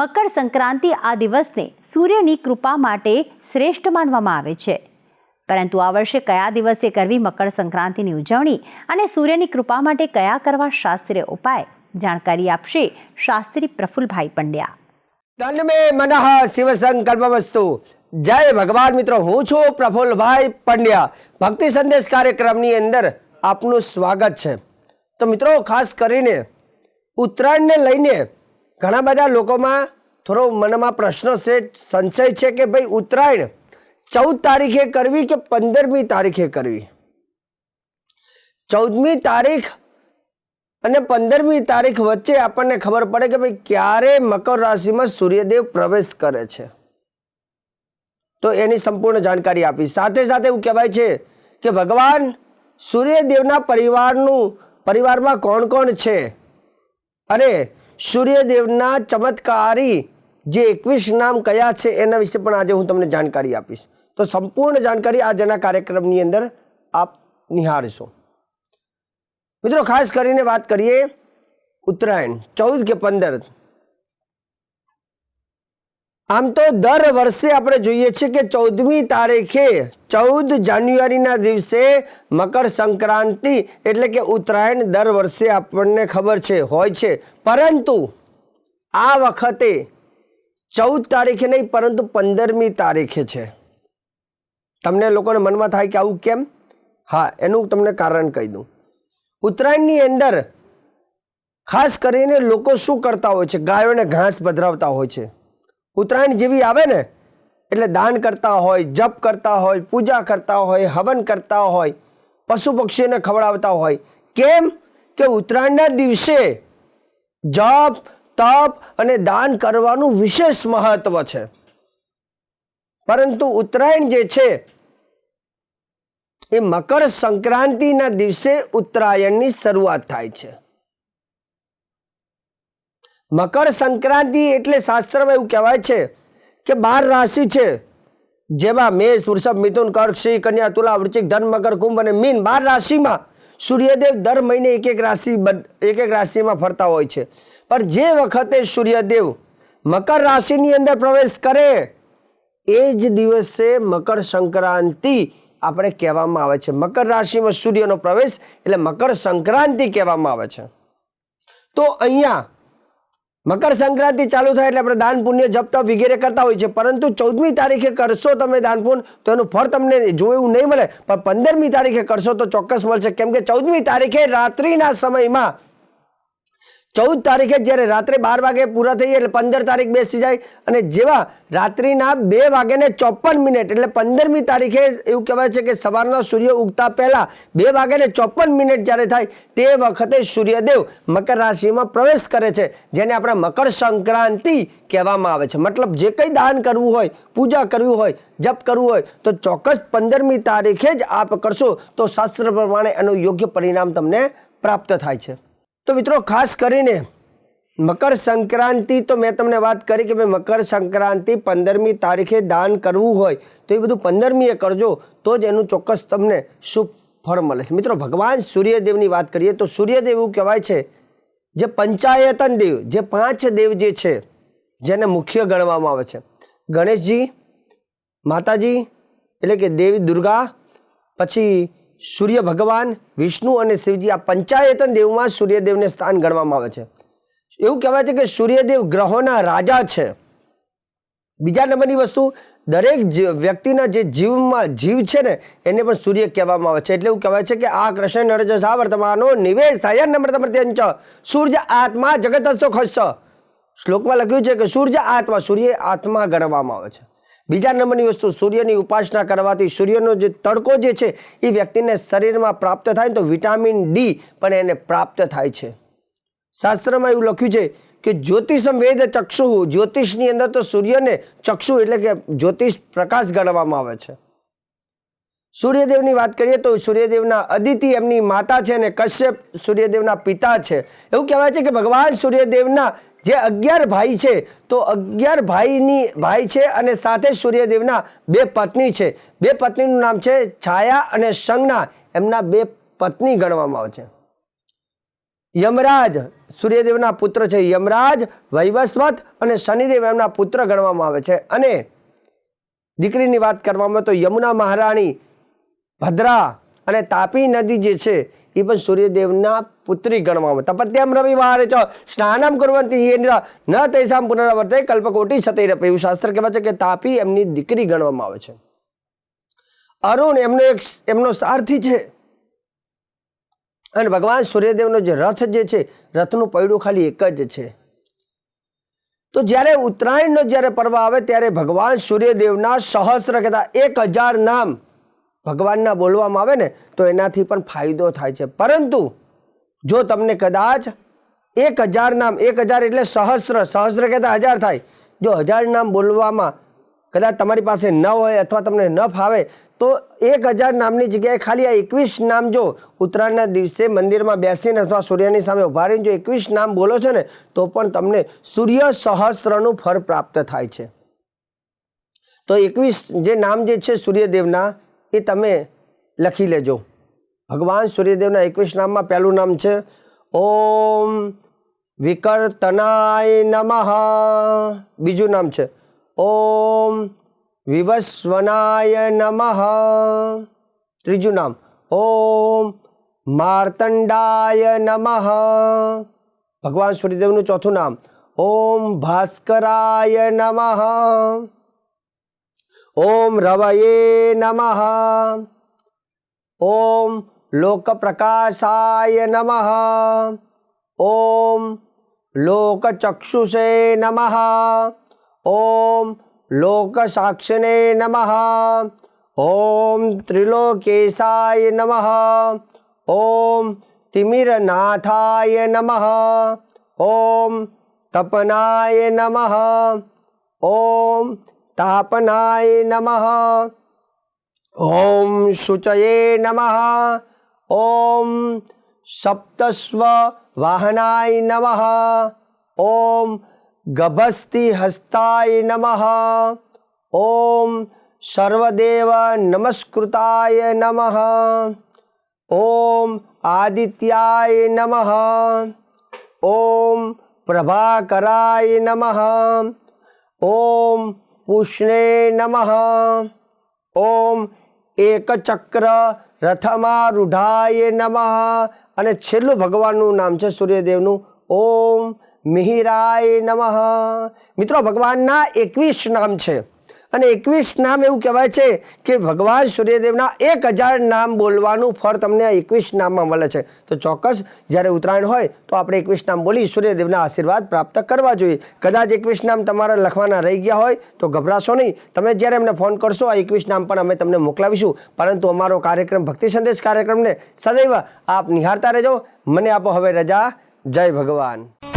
મકર સંક્રાંતિ આ દિવસને સૂર્યની કૃપા માટે શ્રેષ્ઠ માનવામાં આવે છે. પરંતુ આ વર્ષે કયા દિવસે કરવી મકર સંક્રાંતિની ઉજવણી અને સૂર્યની કૃપા માટે કયા કરવા શાસ્ત્રીય ઉપાય? જાણકારી આપશે શાસ્ત્રી પ્રફુલભાઈ પંડ્યા. તન મે મનઃ શિવ સંકલ્પ વસ્તુ જય ભગવાન મિત્રો, હું છું પ્રફુલ્લભાઈ પંડ્યા. ભક્તિ સંદેશ કાર્યક્રમની અંદર આપનું સ્વાગત છે. તો મિત્રો, ખાસ કરીને ઉત્તરાયણને લઈને ઘણા બધા લોકોમાં થોડો મનમાં પ્રશ્ન છે, સંશય છે કે ભાઈ ઉત્તરાયણ ચૌદ તારીખે કરવી કે પંદરમી તારીખે કરવી? ચૌદમી તારીખ અને પંદરમી તારીખ વચ્ચે આપણને ખબર પડે કે ભાઈ ક્યારે મકર રાશિમાં સૂર્યદેવ પ્રવેશ કરે છે. તો એની સંપૂર્ણ જાણકારી આપી. સાથે સાથે એવું કહેવાય છે કે ભગવાન સૂર્યદેવના પરિવારનું, પરિવારમાં કોણ કોણ છે? અને સૂર્યદેવના ચમત્કારી જે એકવીસ નામ કયા છે એના વિશે પણ આજે હું તમને જાણકારી આપીશ. તો સંપૂર્ણ જાણકારી આજના કાર્યક્રમની અંદર આપ નિહાળશો. મિત્રો, ખાસ કરીને વાત કરીએ ઉત્તરાયણ, ચૌદ કે પંદર. આમ તો દર વર્ષે આપણે જોઈએ છીએ કે ચૌદમી તારીખે ચૌદ જાન્યુઆરીના દિવસે મકર સંક્રાંતિ એટલે કે ઉત્તરાયણ દર વર્ષે આપણને ખબર છે, હોય છે. પરંતુ આ વખતે ચૌદ તારીખે નહીં, પરંતુ પંદરમી તારીખે છે. તમને લોકોને મનમાં થાય કે આવું કેમ? હા, એનું તમને કારણ કહી દઉં. ઉત્તરાયણની અંદર ખાસ કરીને લોકો શું કરતા હોય છે? ગાયોને ઘાસ પધરાવતા હોય છે. ઉત્તરાયણ જેવી આવે ને એટલે દાન કરતા હોય, જપ કરતા હોય, પૂજા કરતા હોય, હવન કરતા હોય, પશુ પક્ષીઓને ખવડાવતા હોય. કેમ? કે ઉત્તરાયણના દિવસે જપ, તપ અને દાન કરવાનું વિશેષ મહત્વ છે. પરંતુ ઉત્તરાયણ જે છે, એ મકર સંક્રાંતિના દિવસે ઉત્તરાયણની શરૂઆત થાય છે. મકર સંક્રાંતિ એટલે શાસ્ત્રમાં એવું કહેવાય છે કે બાર રાશિ છે, જેમાં મેષ, વૃષભ, મિથુન, કર્ક, સિંહ, કન્યા, તુલા, વૃશ્ચિક, ધન, મકર, કુંભ અને મીન બાર રાશિમાં સૂર્યદેવ દર મહિને એક એક રાશિ એક એક રાશિમાં ફરતા હોય છે. પણ જે વખતે સૂર્યદેવ મકર રાશિની અંદર પ્રવેશ કરે, એ જ દિવસે મકર સંક્રાંતિ આપણે કહેવામાં આવે છે. મકર રાશિમાં સૂર્યનો પ્રવેશ એટલે મકર સંક્રાંતિ કહેવામાં આવે છે. તો અહીંયા મકર સંક્રાંતિ ચાલુ થાય એટલે આપણે દાન પુણ્ય જપ તપ વગેરે કરતા હોય છે. પરંતુ ચૌદમી તારીખે કરશો તમે દાન પુણ્ય, તો એનું ફળ તમને જોયું નહીં મળે. પણ પંદરમી તારીખે કરશો તો ચોક્કસ મળશે. કેમ કે ચૌદમી તારીખે રાત્રિના સમયમાં ચૌદ તારીખે જ્યારે રાત્રે બાર વાગે પૂરા થઈ એટલે પંદર તારીખ બેસી જાય. અને જેવા રાત્રિના બે વાગે ને ચોપન મિનિટ એટલે પંદરમી તારીખે એવું કહેવાય છે કે સવારના સૂર્ય ઉગતા પહેલાં બે વાગે ને ચોપન મિનિટ જ્યારે થાય તે વખતે સૂર્યદેવ મકર રાશિમાં પ્રવેશ કરે છે, જેને આપણે મકર સંક્રાંતિ કહેવામાં આવે છે. મતલબ જે કંઈ દાન કરવું હોય, પૂજા કરવી હોય, જપ કરવું હોય, તો ચોક્કસ પંદરમી તારીખે જ આપ કરશો તો શાસ્ત્ર પ્રમાણે એનું યોગ્ય પરિણામ તમને પ્રાપ્ત થાય છે. તો મિત્રો, ખાસ કરીને મકર સંક્રાંતિ, તો મેં તમને વાત કરી કે ભાઈ મકર સંક્રાંતિ પંદરમી તારીખે દાન કરવું હોય, તો એ બધું પંદરમીએ કરજો, તો જ એનું ચોક્કસ તમને શુભ ફળ મળે છે. મિત્રો, ભગવાન સૂર્યદેવની વાત કરીએ, તો સૂર્યદેવ એવું કહેવાય છે, જે પંચાયતન દેવ, જે પાંચ દેવ જે છે, જેને મુખ્ય ગણવામાં આવે છે. ગણેશજી, માતાજી, એટલે કે દેવી દુર્ગા, પછી સૂર્ય ભગવાન, વિષ્ણુ અને શિવજી આ પંચાયતન દેવમાં સૂર્યદેવને સ્થાન ગણવામાં આવે છે. એવું કહેવાય છે કે સૂર્યદેવ ગ્રહોના રાજા છે. બીજા નંબરની વસ્તુ, દરેક વ્યક્તિના જે જીવમાં જીવ છે ને, એને પણ સૂર્ય કહેવામાં આવે છે. એટલે એવું કહેવાય છે કે આ કૃષ્ણ, નરજ, સાવર્તમાનો નિવેશ થાય. નંબર નંબર તમર્ત્યંચ સૂર્ય આત્મા જગત ખસ શ્લોકમાં લખ્યું છે કે સૂર્ય આત્મા સૂર્ય આત્મા ગણવામાં આવે છે. બીજા નંબરની વસ્તુ, સૂર્યની ઉપાસના કરવાથી સૂર્યનો જે તડકો જે છે, એ વ્યક્તિને શરીરમાં પ્રાપ્ત થાય તો વિટામિન ડી પણ એને પ્રાપ્ત થાય છે. શાસ્ત્રમાં એવું લખ્યું છે કે જ્યોતિષમ વેદ ચક્ષુ, જ્યોતિષની અંદર તો સૂર્યને ચક્ષુ એટલે કે જ્યોતિષ પ્રકાશ ગણવામાં આવે છે. સૂર્યદેવની વાત કરીએ તો સૂર્યદેવના અદિતિ એમની માતા છે અને કશ્યપ સૂર્યદેવના પિતા છે. એવું કહેવાય છે કે ભગવાન સૂર્યદેવના જે અગિયાર ભાઈ છે, તો અગિયાર ભાઈની ભાઈ છે અને સાથે સૂર્યદેવના બે પત્ની છે. બે પત્નીનું નામ છે છાયા અને સંજ્ઞા. એમના બે પત્ની ગણવામાં આવે છે. યમરાજ સૂર્યદેવના પુત્ર છે. યમરાજ વૈવસ્વત અને શનિદેવ એમના પુત્ર ગણવામાં આવે છે. અને દીકરીની વાત કરવામાં તો યમુના મહારાણી ભદ્રા અને તાપી નદી જે છે, એ પણ સૂર્યદેવના પુત્રી ગણવામાં. તપત્યામ રવિવારે ચ, સ્નાનમ કુરવંતી ન તૈસામ પુનરાવર્તે, કલ્પકોટી સતૈરપ એવું શાસ્ત્ર કહેવાય છે કે તાપી એમની દીકરી ગણવામાં આવે છે. અરુણ એમનો એક એમનો સારથી છે. અને ભગવાન સૂર્યદેવનો જે રથ જે છે, રથનું પૈડું ખાલી એક જ છે. તો જ્યારે ઉત્તરાયણનો જ્યારે પર્વ આવે, ત્યારે ભગવાન સૂર્યદેવના સહસ્ત્ર કહેતા એક હજાર નામ ભગવાનના બોલવામાં આવે ને, તો એનાથી પણ ફાયદો થાય છે. પરંતુ જો તમને કદાચ એક હજાર નામ, એક હજાર એટલે સહસ્ત્ર સહસ્ત્ર કહેતા હજાર થાય. જો હજાર નામ બોલવામાં કદાચ તમારી પાસે ન હોય અથવા તમને ન ફાવે, તો એક હજાર નામની જગ્યાએ ખાલી આ એકવીસ નામ જો ઉત્તરાયણના દિવસે મંદિરમાં બેસીને અથવા સૂર્યની સામે ઊભા રહીને જો એકવીસ નામ બોલો છો ને, તો પણ તમને સૂર્ય સહસ્ત્રનું ફળ પ્રાપ્ત થાય છે. તો એકવીસ જે નામ જે છે સૂર્યદેવના એ તમે લખી લેજો. ભગવાન સૂર્યદેવના એકવીસ નામમાં પહેલું નામ છે, ઓમ વિકર્તનાય નમઃ. બીજું નામ છે, ઓમ વિવસ્વનાય નમઃ. ત્રીજું નામ, ઓમ માર્તંડાય નમઃ. ભગવાન સૂર્યદેવનું ચોથું નામ, ઓમ ભાસ્કરાય નમઃ. ઓમ રવયે નમઃ. ઓમ લોકપ્રકાશાય નમઃ. ઓમ લોકચક્ષુષે નમઃ. ઓમ લોકસાક્ષિણે નમઃ. ઓમ ત્રિલોકેશાય નમઃ. ઓમ તિમિરનાથાય નમઃ. ઓમ તપનાય નમઃ. ઓમ તાપનાય નમઃ ઓમ શુચયે નમઃ ઓમ સપ્તસ્વ વાહનાય નમઃ ઓમ ગભસ્તિ હસ્તાય નમઃ ઓમ સર્વદેવ નમસ્કૃતાય નમઃ ઓમ આદિત્યાય નમઃ ઓમ પ્રભાકરાય નમઃ ઓમ પુષ્ણે નમઃ ઓમ એકચક્ર રથમારૂઢાય નમઃ અને છેલ્લું ભગવાનનું નામ છે સૂર્યદેવનું. ઓમ મિહિરાય નમઃ। મિત્રો, ભગવાનના એકવીસ નામ છે. અને એકવીસ નામ એવું કહેવાય છે કે ભગવાન સૂર્યદેવના એક હજાર નામ બોલવાનું ફળ તમને આ એકવીસ નામમાં મળે છે. તો ચોક્કસ જ્યારે ઉત્તરાયણ હોય તો આપણે એકવીસ નામ બોલી સૂર્યદેવના આશીર્વાદ પ્રાપ્ત કરવા જોઈએ. કદાચ એકવીસ નામ તમારા લખવાના રહી ગયા હોય તો ગભરાશો નહીં. તમે જ્યારે અમને ફોન કરશો, આ એકવીસ નામ પણ અમે તમને મોકલાવીશું. પરંતુ અમારો કાર્યક્રમ, ભક્તિ સંદેશ કાર્યક્રમને સદૈવ આપ નિહાળતા રહેજો. મને આપો હવે રજા. જય ભગવાન.